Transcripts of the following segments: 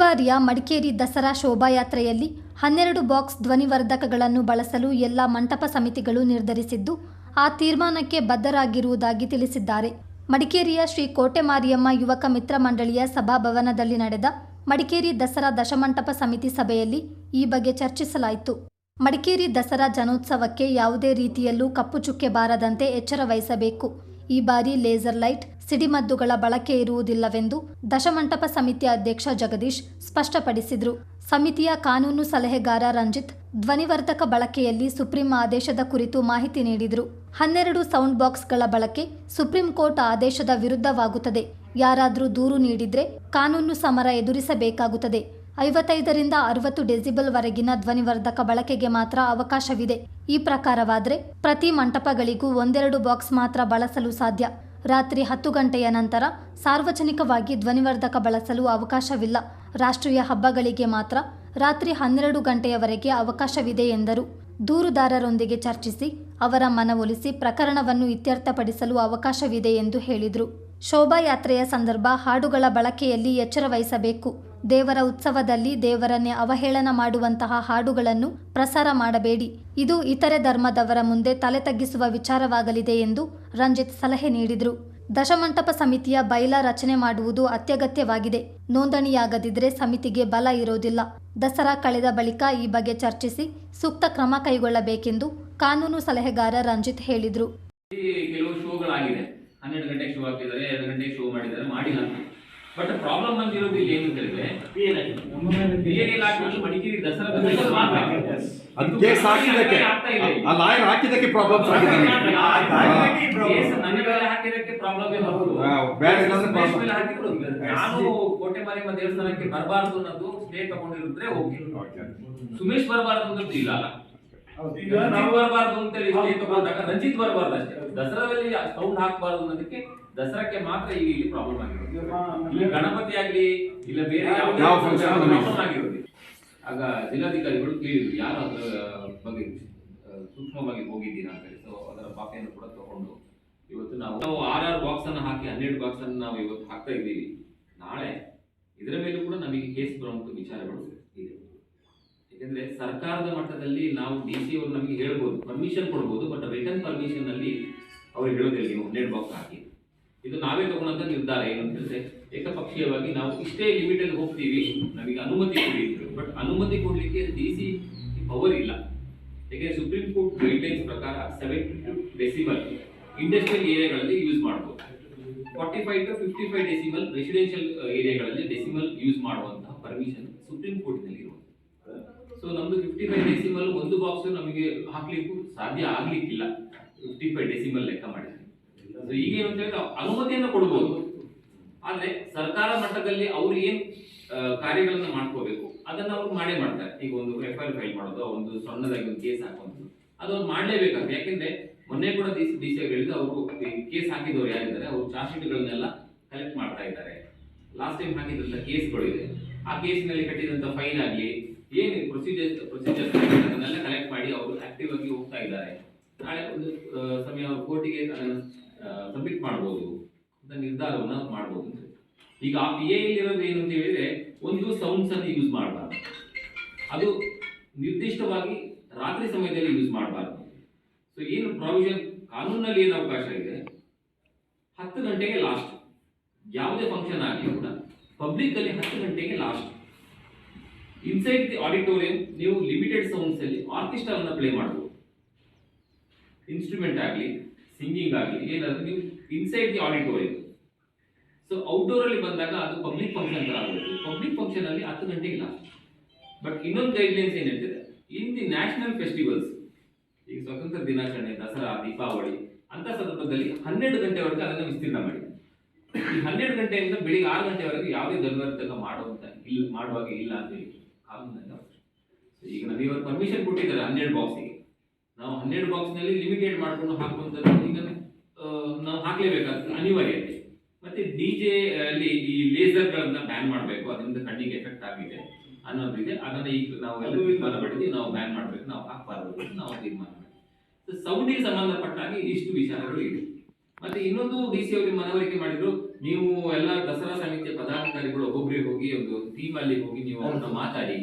ಬಾರಿಯ ಮಡಿಕೇರಿ ದಸರಾ ಶೋಭಾಯಾತ್ರೆಯಲ್ಲಿ ಹನ್ನೆರಡು ಬಾಕ್ಸ್ ಧ್ವನಿವರ್ಧಕಗಳನ್ನು ಬಳಸಲು ಎಲ್ಲ ಮಂಟಪ ಸಮಿತಿಗಳು ನಿರ್ಧರಿಸಿದ್ದು, ಆ ತೀರ್ಮಾನಕ್ಕೆ ಬದ್ಧರಾಗಿರುವುದಾಗಿ ತಿಳಿಸಿದ್ದಾರೆ. ಮಡಿಕೇರಿಯ ಶ್ರೀ ಕೋಟೆ ಮಾರಿಯಮ್ಮ ಯುವಕ ಮಿತ್ರ ಮಂಡಳಿಯ ಸಭಾಭವನದಲ್ಲಿ ನಡೆದ ಮಡಿಕೇರಿ ದಸರಾ ದಶಮಂಟಪ ಸಮಿತಿ ಸಭೆಯಲ್ಲಿ ಈ ಬಗ್ಗೆ ಚರ್ಚಿಸಲಾಯಿತು. ಮಡಿಕೇರಿ ದಸರಾ ಜನೋತ್ಸವಕ್ಕೆ ಯಾವುದೇ ರೀತಿಯಲ್ಲೂ ಕಪ್ಪು ಚುಕ್ಕೆ ಬಾರದಂತೆ ಎಚ್ಚರ ವಹಿಸಬೇಕು. ಈ ಬಾರಿ ಲೇಸರ್ ಲೈಟ್ ಸಿಡಿಮದ್ದುಗಳ ಬಳಕೆ ಇರುವುದಿಲ್ಲವೆಂದು ದಶಮಂಟಪ ಸಮಿತಿಯ ಅಧ್ಯಕ್ಷ ಜಗದೀಶ್ ಸ್ಪಷ್ಟಪಡಿಸಿದರು. ಸಮಿತಿಯ ಕಾನೂನು ಸಲಹೆಗಾರ ರಂಜಿತ್ ಧ್ವನಿವರ್ಧಕ ಬಳಕೆಯಲ್ಲಿ ಸುಪ್ರೀಂ ಆದೇಶದ ಕುರಿತು ಮಾಹಿತಿ ನೀಡಿದರು. ಹನ್ನೆರಡು ಸೌಂಡ್ ಬಾಕ್ಸ್ಗಳ ಬಳಕೆ ಸುಪ್ರೀಂ ಕೋರ್ಟ್ ಆದೇಶದ ವಿರುದ್ಧವಾಗುತ್ತದೆ. ಯಾರಾದರೂ ದೂರು ನೀಡಿದ್ರೆ ಕಾನೂನು ಸಮರ ಎದುರಿಸಬೇಕಾಗುತ್ತದೆ. ಐವತ್ತೈದರಿಂದ ಅರವತ್ತು ಡೆಸಿಬಲ್ ವರೆಗಿನ ಧ್ವನಿವರ್ಧಕ ಬಳಕೆಗೆ ಮಾತ್ರ ಅವಕಾಶವಿದೆ. ಈ ಪ್ರಕಾರವಾದರೆ ಪ್ರತಿ ಮಂಟಪಗಳಿಗೂ ಒಂದೆರಡು ಬಾಕ್ಸ್ ಮಾತ್ರ ಬಳಸಲು ಸಾಧ್ಯ. ರಾತ್ರಿ ಹತ್ತು ಗಂಟೆಯ ನಂತರ ಸಾರ್ವಜನಿಕವಾಗಿ ಧ್ವನಿವರ್ಧಕ ಬಳಸಲು ಅವಕಾಶವಿಲ್ಲ. ರಾಷ್ಟ್ರೀಯ ಹಬ್ಬಗಳಿಗೆ ಮಾತ್ರ ರಾತ್ರಿ ಹನ್ನೆರಡು ಗಂಟೆಯವರೆಗೆ ಅವಕಾಶವಿದೆ ಎಂದರು. ದೂರುದಾರರೊಂದಿಗೆ ಚರ್ಚಿಸಿ ಅವರ ಮನವೊಲಿಸಿ ಪ್ರಕರಣವನ್ನು ಇತ್ಯರ್ಥಪಡಿಸಲು ಅವಕಾಶವಿದೆ ಎಂದು ಹೇಳಿದರು. ಶೋಭಾಯಾತ್ರೆಯ ಸಂದರ್ಭ ಹಾಡುಗಳ ಬಳಕೆಯಲ್ಲಿ ಎಚ್ಚರ ವಹಿಸಬೇಕು. ದೇವರ ಉತ್ಸವದಲ್ಲಿ ದೇವರನ್ನೇ ಅವಹೇಳನ ಮಾಡುವಂತಹ ಹಾಡುಗಳನ್ನು ಪ್ರಸಾರ ಮಾಡಬೇಡಿ. ಇದು ಇತರೆ ಧರ್ಮದವರ ಮುಂದೆ ತಲೆ ತಗ್ಗಿಸುವ ವಿಚಾರವಾಗಲಿದೆ ಎಂದು ರಂಜಿತ್ ಸಲಹೆ ನೀಡಿದರು. ದಶಮಂಟಪ ಸಮಿತಿಯ ಬೈಲ ರಚನೆ ಮಾಡುವುದು ಅತ್ಯಗತ್ಯವಾಗಿದೆ. ನೋಂದಣಿಯಾಗದಿದ್ರೆ ಸಮಿತಿಗೆ ಬಲ ಇರೋದಿಲ್ಲ. ದಸರಾ ಕಳೆದ ಬಳಿಕ ಈ ಬಗ್ಗೆ ಚರ್ಚಿಸಿ ಸೂಕ್ತ ಕ್ರಮ ಕೈಗೊಳ್ಳಬೇಕೆಂದು ಕಾನೂನು ಸಲಹೆಗಾರ ರಂಜಿತ್ ಹೇಳಿದರು. ಕೆಲವು ಶೋಗಳಾಗಿದೆ. ಹನ್ನೆರಡು ಗಂಟೆಗೆ ಶೋ ಹಾಕಿದ್ದಾರೆ ಎರಡು ಗಂಟೆಗೆ ಶೋ ಮಾಡಿದ್ದಾರೆ, ಮಾಡಿಲ್ಲ ಬಟ್ ಪ್ರಾಬ್ಲಮ್ ಬಂದಿರೋದು ಇಲ್ಲಿ ಏನು ಹೇಳಿದ್ರೆ ಏನಿಲ್ಲ ಹಾಕಿದ್ರು ಮಡಿಕೇರಿ ದಸರಾ ಲಾಯರ್ ಹಾಕಿದಕ್ಕೆ ಪ್ರಾಬ್ಲಮ್ಸ್ ಆಗಿದೆ ಮೇಲೆ ಹಾಕಿದ್ದಕ್ಕೆ ಪ್ರಾಬ್ಲಮ್ ಹಾ, ಬೇರೆ ಇಲ್ಲಾಂದ್ರೆ ನಾನು ಕೋಟೆ ಮಾರಿಮ್ಮ ದೇವಸ್ಥಾನಕ್ಕೆ ಬರಬಾರದು ಅನ್ನೋದು ಸ್ಟೇ ತಗೊಂಡಿರೋದ್ರೆ ಓಕೆ ಸುಮೇಶ್ ಬರಬಾರದು ಅನ್ನೋದು ಇಲ್ಲ ಅಲ್ಲ. ಈಗ ನಾವು ಬರಬಾರ್ದು ಅಂತ ಸ್ಟೇ ತಗೊಂಡಾಗ ರಂಜಿತ್ ಬರಬಾರ್ದು ಅಷ್ಟೇ. ದಸರಾದಲ್ಲಿ ಸೌಂಡ್ ಹಾಕಬಾರ್ದು ಅನ್ನೋದಕ್ಕೆ ದಸರಾಕ್ಕೆ ಮಾತ್ರ ಈಗ ಇಲ್ಲಿ ಪ್ರಾಬ್ಲಮ್ ಆಗಿರೋದು. ಇಲ್ಲಿ ಗಣಪತಿ ಆಗ್ಲಿ ಇಲ್ಲ ಬೇರೆ ಯಾವ ಪ್ರಾಬ್ಲಮ್ ಆಗಿರೋದು. ಆಗ ಜಿಲ್ಲಾಧಿಕಾರಿಗಳು ಕೇಳಿದ್ರು ಯಾರು ಅದರ ಬಗ್ಗೆ ಸೂಕ್ಷ್ಮವಾಗಿ ಹೋಗಿದ್ದೀರಾ ಅಂತ ಹೇಳಿ. ಸೊ ಅದರ ಪಾಪೆಯನ್ನು ಕೂಡ ತಗೊಂಡು ಇವತ್ತು ನಾವು ನಾವು ಆರ್ ಆರ್ ಬಾಕ್ಸ್ ಅನ್ನು ಹಾಕಿ ಹನ್ನೆರಡು ಬಾಕ್ಸ್ ಅನ್ನು ನಾವು ಇವತ್ತು ಹಾಕ್ತಾ ಇದ್ದೀವಿ. ನಾಳೆ ಇದರ ಮೇಲೂ ಕೂಡ ನಮಗೆ ಕೇಸ್ ಬರುವಂತ ವಿಚಾರಗಳು ಯಾಕಂದ್ರೆ ಸರ್ಕಾರದ ಮಟ್ಟದಲ್ಲಿ ನಾವು ಡಿ ಸಿ ಅವರು ನಮಗೆ ಹೇಳ್ಬೋದು ಪರ್ಮಿಷನ್ ಕೊಡ್ಬೋದು ಬಟ್ ರಿಟರ್ನ್ ಪರ್ಮಿಷನ್ ಅಲ್ಲಿ ಅವ್ರು ಹೇಳೋದಿಲ್ಲ ನೀವು ನೆಟ್ ಬಾಕ್ಸ್ ಹಾಕಿ. ಇದು ನಾವೇ ತಗೊಂಡಂತ ನಿರ್ಧಾರ ಏನು ಅಂತ ಹೇಳಿದ್ರೆ, ಏಕಪಕ್ಷೀಯವಾಗಿ ನಾವು ಇಷ್ಟೇ ಲಿಮಿಟ್ ಅಲ್ಲಿ ಹೋಗ್ತೀವಿ. ನಮಗೆ ಅನುಮತಿ ಕೊಡಿ ಬಟ್ ಅನುಮತಿ ಕೊಡಲಿಕ್ಕೆ ಡಿ ಸಿ ಪವರ್ ಇಲ್ಲ. ಯಾಕೆಂದ್ರೆ ಸುಪ್ರೀಂ ಕೋರ್ಟ್ ಗೈಡ್ಲೈನ್ಸ್ ಪ್ರಕಾರ ಸೆವೆನ್ ಡೆಸಿಮಲ್ ಇಂಡಸ್ಟ್ರಿಯಲ್ ಏರಿಯಾಗಳಲ್ಲಿ ಯೂಸ್ ಮಾಡ್ಬೋದು. Forty five to fifty five decimal residential ಏರಿಯಾಗಳಲ್ಲಿ decimal use ಮಾಡುವಂತಹ ಪರ್ಮಿಷನ್ ಸುಪ್ರೀಂ ಇರುವುದು ಸೊ ನಮ್ದು ಫಿಫ್ಟಿ ಫೈವ್ ಡೆಸಿಮಲ್ ಒಂದು ಬಾಕ್ಸ್ ನಮಗೆ ಹಾಕ್ಲಿಕ್ಕೂ ಸಾಧ್ಯ ಆಗ್ಲಿಕ್ಕಿಲ್ಲ. ಫಿಫ್ಟಿ ಫೈವ್ ಡೆಸಿಮಲ್ ಲೆಕ್ಕ ಮಾಡಿದ್ರೆ. ಸೊ ಈಗ ಏನು ಅಂತ ಅನುಮತಿಯನ್ನು ಕೊಡ್ಬೋದು. ಆದ್ರೆ ಸರ್ಕಾರ ಮಟ್ಟದಲ್ಲಿ ಅವ್ರು ಏನ್ ಕಾರ್ಯಗಳನ್ನು ಮಾಡ್ಕೋಬೇಕು, ಅದನ್ನ ಅವ್ರು ಮಾಡೇ ಮಾಡ್ತಾರೆ. ಈಗ ಒಂದು ಎಫ್ ಐ ಫೈಲ್ ಮಾಡೋದು, ಒಂದು ಸಣ್ಣದಾಗಿ ಒಂದು ಕೇಸ್ ಹಾಕೋದು ಅದು ಅವ್ರು ಯಾಕೆಂದ್ರೆ ಮೊನ್ನೆ ಕೂಡ ಡಿ ಸಿ ಹೇಳಿದ್ರು, ಅವರು ಕೇಸ್ ಹಾಕಿದವರು ಯಾರಿದ್ದಾರೆ, ಅವರು ಚಾರ್ಜ್ ಶೀಟ್ಗಳನ್ನೆಲ್ಲ ಕಲೆಕ್ಟ್ ಮಾಡ್ತಾ ಇದ್ದಾರೆ. ಲಾಸ್ಟ್ ಟೈಮ್ ಹಾಕಿದಂತ ಕೇಸ್ಗಳು ಇದೆ. ಆ ಕೇಸ್ನಲ್ಲಿ ಕಟ್ಟಿದಂತ ಫೈನ್ ಆಗಲಿ ಏನು ಪ್ರೊಸೀಜರ್ ಪ್ರೊಸೀಜರ್ ಅದನ್ನೆಲ್ಲ ಕಲೆಕ್ಟ್ ಮಾಡಿ ಅವರು ಆಕ್ಟಿವ್ ಆಗಿ ಹೋಗ್ತಾ ಇದ್ದಾರೆ. ನಾಳೆ ಒಂದು ಸಮಯ ಕೋರ್ಟಿಗೆ ಅದನ್ನು ಸಬ್ಮಿಟ್ ಮಾಡ್ಬೋದು. ಅಂತ ನಿರ್ಧಾರವನ್ನು ಮಾಡ್ಬೋದು ಈಗ ಆ ಪಿ ಇರೋದು ಏನು ಅಂತ ಹೇಳಿದ್ರೆ ಒಂದು ಸೌಂಡ್ಸ್ ಅನ್ನು ಯೂಸ್ ಮಾಡಬಾರ್ದು. ಅದು ನಿರ್ದಿಷ್ಟವಾಗಿ ರಾತ್ರಿ ಸಮಯದಲ್ಲಿ ಯೂಸ್ ಮಾಡಬಾರ್ದು. ಸೊ ಏನು ಪ್ರಾವಿಷನ್ ಕಾನೂನಲ್ಲಿ ಏನು ಅವಕಾಶ ಇದೆ? ಹತ್ತು ಗಂಟೆಗೆ ಲಾಸ್ಟ್ ಯಾವುದೇ ಫಂಕ್ಷನ್ ಆಗಲಿ ಕೂಡ ಪಬ್ಲಿಕ್ ಅಲ್ಲಿ ಹತ್ತು ಗಂಟೆಗೆ ಲಾಸ್ಟ್ ಇನ್ಸೈಡ್ ದಿ ಆಡಿಟೋರಿಯಂ ನೀವು ಲಿಮಿಟೆಡ್ ಸೌಂಡ್ಸ್ ಅಲ್ಲಿ ಆರ್ಕೆಸ್ಟ್ರಾವನ್ನ ಪ್ಲೇ ಮಾಡಬಹುದು ಇನ್ಸ್ಟ್ರೂಮೆಂಟ್ ಆಗಲಿ ಸಿಂಗಿಂಗ್ ಆಗಲಿ, ಏನಾದರೂ ನೀವು inside the auditorium so outdoor ಅಲ್ಲಿ ಬಂದಾಗ ಅದು ಪಬ್ಲಿಕ್ ಫಂಕ್ಷನ್ ತರ ಆಗುತ್ತೆ. ಪಬ್ಲಿಕ್ ಫಂಕ್ಷನ್ ಅಲ್ಲಿ ಹತ್ತು ಗಂಟೆಗೆ ಇಲ್ಲ. ಬಟ್ ಇನ್ನೊಂದು ಗೈಡ್ಲೈನ್ಸ್ ಏನು ಹೇಳ್ತಿದೆ? ಇನ್ ದಿ ನ್ಯಾಷನಲ್ ಫೆಸ್ಟಿವಲ್ಸ್ ಈಗ ಸ್ವತಂತ್ರ ದಿನಾಚರಣೆ, ದಸರಾ, ದೀಪಾವಳಿ, ಅಂತ ಸಂದರ್ಭದಲ್ಲಿ ಹನ್ನೆರಡು ಗಂಟೆವರೆಗೆ ಅದನ್ನು ವಿಸ್ತೀರ್ಣ ಮಾಡಿ. ಈ ಹನ್ನೆರಡು ಗಂಟೆಯಿಂದ ಬೆಳಿಗ್ಗೆ ಆರು ಗಂಟೆವರೆಗೆ ಯಾವುದೇ ಧರ್ಮವರ್ಧಕ ಮಾಡುವಂತ ಇಲ್ಲ, ಮಾಡುವಾಗ ಇಲ್ಲ ಅಂತ ಹೇಳಿ. ಈಗ ನಮಗೆ ಇವತ್ತು ಪರ್ಮಿಷನ್ ಕೊಟ್ಟಿದ್ದಾರೆ ಹನ್ನೆರಡು ಬಾಕ್ಸಿಗೆ ನಾವು ಹನ್ನೆರಡು ಬಾಕ್ಸ್ನಲ್ಲಿ ಲಿಮಿಟೆಡ್ ಮಾಡ್ಕೊಂಡು ಹಾಕುವಂಥದ್ದು ಈಗ ನಾವು ಹಾಕಲೇಬೇಕಾಗ್ತದೆ ಅನಿವಾರ್ಯತೆ ಮತ್ತೆ ಡಿ ಜೆ ಅಲ್ಲಿ ಈ ಲೇಸರ್ಗಳನ್ನ ಬ್ಯಾನ್ ಮಾಡಬೇಕು ಅದರಿಂದ ಕಣ್ಣಿಗೆ ಎಫೆಕ್ಟ್ ಆಗಿದೆ ಅನ್ನೋದಿದೆ ಅದನ್ನ ಈಗ ನಾವು ಎಲ್ಲ ತೀರ್ಮಾನ ಪಡೆದು ನಾವು ಬ್ಯಾನ್ ಮಾಡಬೇಕು ನಾವು ಹಾಕಬಾರದು ನಾವು ತೀರ್ಮಾನ ಮಾಡಿದ್ವಿ. ಸೌಂಡಿಗೆ ಸಂಬಂಧಪಟ್ಟ ಹಾಗೆ ಇಷ್ಟು ವಿಚಾರಗಳು ಇದೆ ಮತ್ತೆ ಇನ್ನೊಂದು ಡಿ ಸಿ ಅವರಿಗೆ ಮನವರಿಕೆ ಮಾಡಿದ್ರು ನೀವು ಎಲ್ಲ ದಸರಾ ಸಮಿತಿಯ ಪದಾಧಿಕಾರಿಗಳು ಒಬ್ಬೊಬ್ಬರಿಗೆ ಹೋಗಿ ಒಂದು ಟೀಮ್ ಅಲ್ಲಿ ಹೋಗಿ ನೀವು ಅವ್ರನ್ನ ಮಾತಾಡಿ.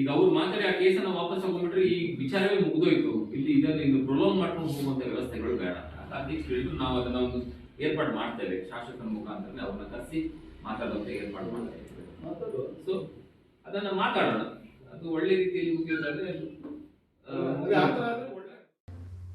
ಈಗ ಅವ್ರು ಮಾತಾಡಿ ಆ ಕೇಸನ್ನ ವಾಪಸ್ ಹೋಗ್ಬಿಟ್ರೆ ಈ ವಿಚಾರವೇ ಮುಗಿದೋಯ್ತು. ಇಲ್ಲಿ ಇದನ್ನು ಇನ್ನು ಪ್ರೊಲೋಂಗ್ ಮಾಡ್ಕೊಂಡು ಹೋಗುವಂತ ವ್ಯವಸ್ಥೆಗಳು ಬೇಡ. ಅಂತ ಅಧ್ಯಕ್ಷರು ಹೇಳಿದ್ರು ನಾವು ಅದನ್ನ ಒಂದು ಏರ್ಪಾಡು ಮಾಡ್ತೇವೆ. ಶಾಸಕರ ಮುಖಾಂತರ ಅವ್ರನ್ನ ಕರೆಸಿ ಮಾತಾಡುವಂತ ಏರ್ಪಾಡು ಮಾಡ್ತೇವೆ. ಸೊ ಅದನ್ನ ಮಾತಾಡೋಣ. ಅದು ಒಳ್ಳೆ ರೀತಿಯಲ್ಲಿ ಮುಗಿಯೋದಾದ್ರೆ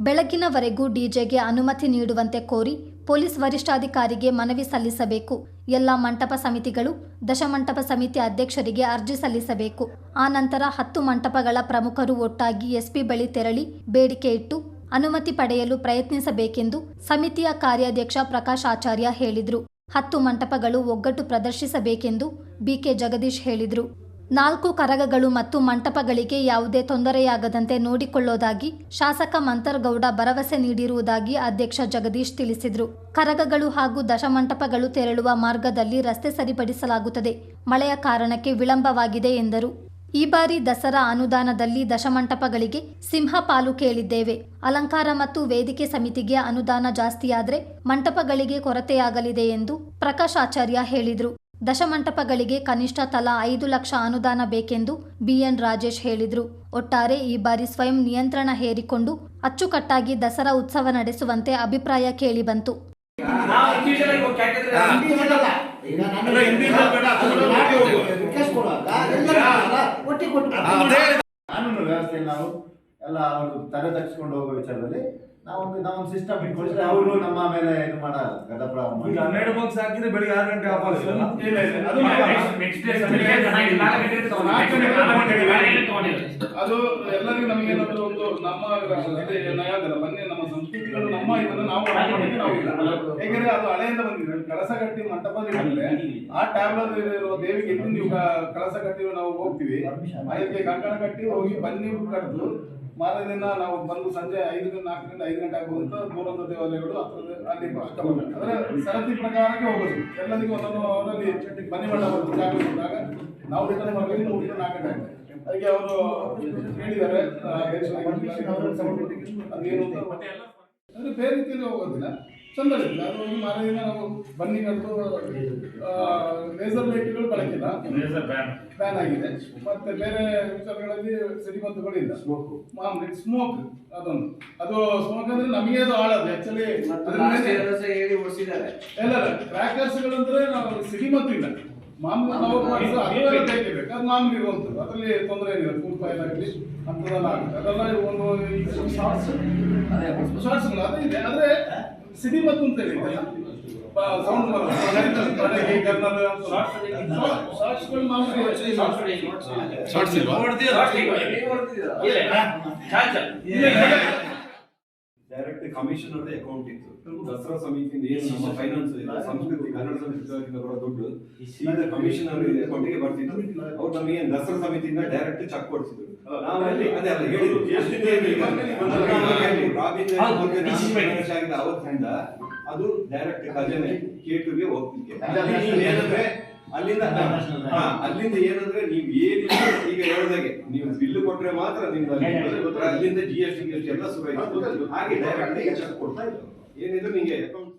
ಬೆಳಗಿನವರೆಗೂ ಡಿಜೆಗೆ ಅನುಮತಿ ನೀಡುವಂತೆ ಕೋರಿ ಪೊಲೀಸ್ ವರಿಷ್ಠಾಧಿಕಾರಿಗೆ ಮನವಿ ಸಲ್ಲಿಸಬೇಕು. ಎಲ್ಲ ಮಂಟಪ ಸಮಿತಿಗಳು, ದಶಮಂಟಪ ಸಮಿತಿ ಅಧ್ಯಕ್ಷರಿಗೆ ಅರ್ಜಿ ಸಲ್ಲಿಸಬೇಕು. ಆ ನಂತರ ಹತ್ತು ಮಂಟಪಗಳ ಪ್ರಮುಖರು ಒಟ್ಟಾಗಿ ಎಸ್ಪಿ ಬಳಿ ತೆರಳಿ ಬೇಡಿಕೆ ಇಟ್ಟು ಅನುಮತಿ ಪಡೆಯಲು ಪ್ರಯತ್ನಿಸಬೇಕೆಂದು ಸಮಿತಿಯ ಕಾರ್ಯಾಧ್ಯಕ್ಷ ಪ್ರಕಾಶ್ ಆಚಾರ್ಯ ಹೇಳಿದರು. ಹತ್ತು ಮಂಟಪಗಳು ಒಗ್ಗಟ್ಟು ಪ್ರದರ್ಶಿಸಬೇಕೆಂದು ಬಿಕೆ ಜಗದೀಶ್ ಹೇಳಿದರು. ನಾಲ್ಕು ಕರಗಗಳು ಮತ್ತು ಮಂಟಪಗಳಿಗೆ ಯಾವುದೇ ತೊಂದರೆಯಾಗದಂತೆ ನೋಡಿಕೊಳ್ಳೋದಾಗಿ ಶಾಸಕ ಮಂತರ್ಗೌಡ ಭರವಸೆ ನೀಡಿರುವುದಾಗಿ ಅಧ್ಯಕ್ಷ ಜಗದೀಶ್ ತಿಳಿಸಿದರು. ಕರಗಗಳು ಹಾಗೂ ದಶಮಂಟಪಗಳು ತೆರಳುವ ಮಾರ್ಗದಲ್ಲಿ ರಸ್ತೆ ಸರಿಪಡಿಸಲಾಗುತ್ತದೆ. ಮಳೆಯ ಕಾರಣಕ್ಕೆ ವಿಳಂಬವಾಗಿದೆ ಎಂದರು. ಈ ಬಾರಿ ದಸರಾ ಅನುದಾನದಲ್ಲಿ ದಶಮಂಟಪಗಳಿಗೆ ಸಿಂಹ ಪಾಲು ಕೇಳಿದ್ದೇವೆ. ಅಲಂಕಾರ ಮತ್ತು ವೇದಿಕೆ ಸಮಿತಿಗೆ ಅನುದಾನ ಜಾಸ್ತಿಯಾದರೆ ಮಂಟಪಗಳಿಗೆ ಕೊರತೆಯಾಗಲಿದೆ ಎಂದು ಪ್ರಕಾಶ್ ಆಚಾರ್ಯ ಹೇಳಿದರು. ದಶಮಂಟಪಗಳಿಗೆ ಕನಿಷ್ಠ ತಲಾ ಐದು ಲಕ್ಷ ಅನುದಾನ ಬೇಕೆಂದು ಬಿಎನ್ ರಾಜೇಶ್ ಹೇಳಿದರು. ಒಟ್ಟಾರೆ ಈ ಬಾರಿ ಸ್ವಯಂ ನಿಯಂತ್ರಣ ಹೇರಿಕೊಂಡು ಅಚ್ಚುಕಟ್ಟಾಗಿ ದಸರಾ ಉತ್ಸವ ನಡೆಸುವಂತೆ ಅಭಿಪ್ರಾಯ ಕೇಳಿಬಂತು. ಕಾನೂನು ವ್ಯವಸ್ಥೆಯಲ್ಲಿ ನಾವು ಎಲ್ಲ ಅವರು ತಲೆ ತಗ್ಸ್ಕೊಂಡು ಹೋಗೋ ವಿಚಾರದಲ್ಲಿ ನಾವೊಂದು ನಾವೊಂದು ಸಿಸ್ಟಮ್ ಇಟ್ಕೊಳ್ತಾರೆ ಅವರು ನಮ್ಮ ಮೇಲೆ ಇದು ಮಾಡಲ್ಲ ಈಗ ಹನ್ನೆರಡು ಬಾಕ್ಸ್ ಹಾಕಿದ್ರೆ ಬೆಳಿಗ್ಗೆ ಆರು ಗಂಟೆ ಆಫ್ ಆಗುತ್ತೆ ಇಲ್ಲ, ಇಲ್ಲ, ಅದು ಎಲ್ಲರಿಗೂ ನಮಗೆ ಏನಾದ್ರು ಒಂದು ನಮ್ಮ ಇದೆ ಮನೆ ಬನ್ನಿ ಸಂಸ್ಕೃತಿಗಳು ನಮ್ಮ ಇದನ್ನ ನಾವು ಮಾಡ್ಕೊಂಡಿದ್ದೀವಿ ನಾವು ಇಲ್ಲ. ಯಾಕಂದ್ರೆ ಅದು ಹಳೆಯಿಂದ ಬಂದಿದೆ. ಕಳಸ ಕಟ್ಟಿ ಮಂಟಪ ಇರ್ತದೆ ಆ ಟ್ಯಾಬ್ಲಲ್ಲಿ ಇರುವ ದೇವಿಗೆ ಇದ್ದು ನೀವು ಕಳಸ ಕಟ್ಟಿ ನಾವು ಹೋಗ್ತೀವಿ. ಅದಕ್ಕೆ ಕಂಕಣ ಕಟ್ಟಿ ಹೋಗಿ ಬನ್ನಿ ಕರೆದು ಮಾರನೇ ದಿನ ನಾವು ಬಂದು ಸಂಜೆ ಐದರಿಂದ ನಾಲ್ಕರಿಂದ ಐದು ಗಂಟೆ ಆಗುವಂತ ದೂರದ ದೇವಾಲಯಗಳು ಅಲ್ಲಿ ಅಂದ್ರೆ ಸರತಿ ಪ್ರಕಾರಕ್ಕೆ ಹೋಗೋದು. ಎಲ್ಲದಕ್ಕೂ ಒಂದೊಂದು ಅವರಲ್ಲಿ ಬನ್ನಿ ಮಂಟಪ ಜಾಗ ಇದ್ದಾಗ ನಾವು ರಿಟರ್ನ್ ಮಾಡಬೇಕು ಮೂರಿಂದ ನಾಲ್ಕು ಗಂಟೆ ಆಗುತ್ತೆ. ಅದಕ್ಕೆ ಅವರು ಹೇಳಿದ್ದಾರೆ ಅದೇನು ಅಂತ. ಅಂದ್ರೆ ಬೇರೆ ರೀತಿಯಲ್ಲಿ ಹೋಗೋದಿಲ್ಲ. ಚಂದ ಇರಲಿಲ್ಲ ಅದು ಒಂದು ಮಾರದಿನ ನಾವು ಬನ್ನಿ ಕಟ್ಟು ಲೇಸರ್ ಲೈಟ್ಗಳು ಬಳಕಿಲ್ಲ ಬ್ಯಾನ್ ಆಗಿದೆ. ಮತ್ತೆ ಬೇರೆ ವಿಚಾರಗಳಲ್ಲಿ ಸಿಡಿಮದ್ದುಗಳು ಇಲ್ಲ ಮಾಮೂಲಿ ಸ್ಮೋಕ್ ಅದೊಂದು. ಅದು ಸ್ಮೋಕ್ ಅಂದ್ರೆ ನಮಗೆ ಅದು ಆಳದು ಆಕ್ಚುಲಿ ಎಲ್ಲ ಕ್ರ್ಯಾಕರ್ಸ್ಗಳು ನಾವು ನಾವು ಸಿಡಿಮದ್ದು ಇಲ್ಲ ಮಾಮೂಲಿ ನಾವು ಮಾಡಿಸೋ ಅದೆಲ್ಲ ಬೇಕೇ ಬೇಕು. ಅದು ಮಾಮೂಲಿ ಇರುವಂಥದ್ದು. ಅದರಲ್ಲಿ ತೊಂದರೆ ಏನಿಲ್ಲ. ಫುಲ್ ಫೈಲ್ ಆಗಲಿ ಅಂಥದ್ದೆಲ್ಲ ಆಗುತ್ತೆ. ಅದೆಲ್ಲ ಒಂದು ಶಾರ್ಟ್ಸ್ ಶಾರ್ಟ್ಸ್ಗಳು ಅದು ಇದೆ. ಆದರೆ ಸಿಡಿ ಮತ್ತು ಅಂತ ಹೇಳಿ. ಸೌಂಡ್ ಶಾರ್ಟ್ಸ್ಗಳು ಮಾಮೂಲಿ ಶಾರ್ಟ್ಸ್ ಕಮಿಷನರ್ ಅಕೌಂಟ್ ಇತ್ತು. ದಸರಾ ಸಮಿತಿಯಿಂದ ಏನು ನಮ್ಮ ಫೈನಾನ್ಸ್ ಸಂಸ್ಕೃತಿ ಕನ್ನಡ ಸಂಸ್ಕೃತಿಯಿಂದ ಬರೋ ದುಡ್ಡು ಸೀದಾ ಕಮಿಷನರ್ ಅಕೌಂಟಿಗೆ ಬರ್ತಿತ್ತು. ಅವ್ರು ನಮಗೆ ದಸರಾ ಸಮಿತಿಯಿಂದ ಡೈರೆಕ್ಟ್ ಚೆಕ್ ಕೊಡ್ತಿದ್ರು ನಾವಲ್ಲಿ ಅದೇ ಅಲ್ಲ ಹೇಳಿದ್ರು ಅವತ್ತಿಂದ ಅದು ಡೈರೆಕ್ಟ್ ಖಜಾನೆ ಕೇಟುಗೆ ಹೋಗ್ತಿದ್ದೆ ಏನಂದ್ರೆ ಅಲ್ಲಿಂದ ಹಾ, ಅಲ್ಲಿಂದ ಏನಂದ್ರೆ ನೀವು ಏನು ಈಗ ಹೇಳಿದಾಗೆ ನೀವು ಬಿಲ್ ಕೊಟ್ರೆ ಮಾತ್ರ ನಿಮ್ದು ಅಲ್ಲಿಂದ ಜಿ ಎಸ್ ಟಿ ಎಲ್ಲ ಶುರು ಹಾಗೆ ಚೆಕ್ ಕೊಡ್ತಾ ಇದ್ರು. ಏನಿದ್ರು ನಿಮಗೆ ಅಕೌಂಟ್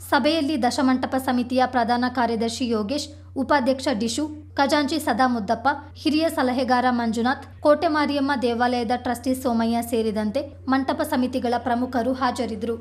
ಸಭೆಯಲ್ಲಿ ದಶಮಂಟಪ ಸಮಿತಿಯ ಪ್ರಧಾನ ಕಾರ್ಯದರ್ಶಿ ಯೋಗೇಶ್ ಉಪಾಧ್ಯಕ್ಷ ಡಿಶು ಖಜಾಂಚಿ ಸದಾ ಮುದ್ದಪ್ಪ ಹಿರಿಯ ಸಲಹೆಗಾರ ಮಂಜುನಾಥ್ ಕೋಟೆ ಮಾರಿಯಮ್ಮ ದೇವಾಲಯದ ಟ್ರಸ್ಟಿ ಸೋಮಯ್ಯ ಸೇರಿದಂತೆ ಮಂಟಪ ಸಮಿತಿಗಳ ಪ್ರಮುಖರು ಹಾಜರಿದ್ದರು.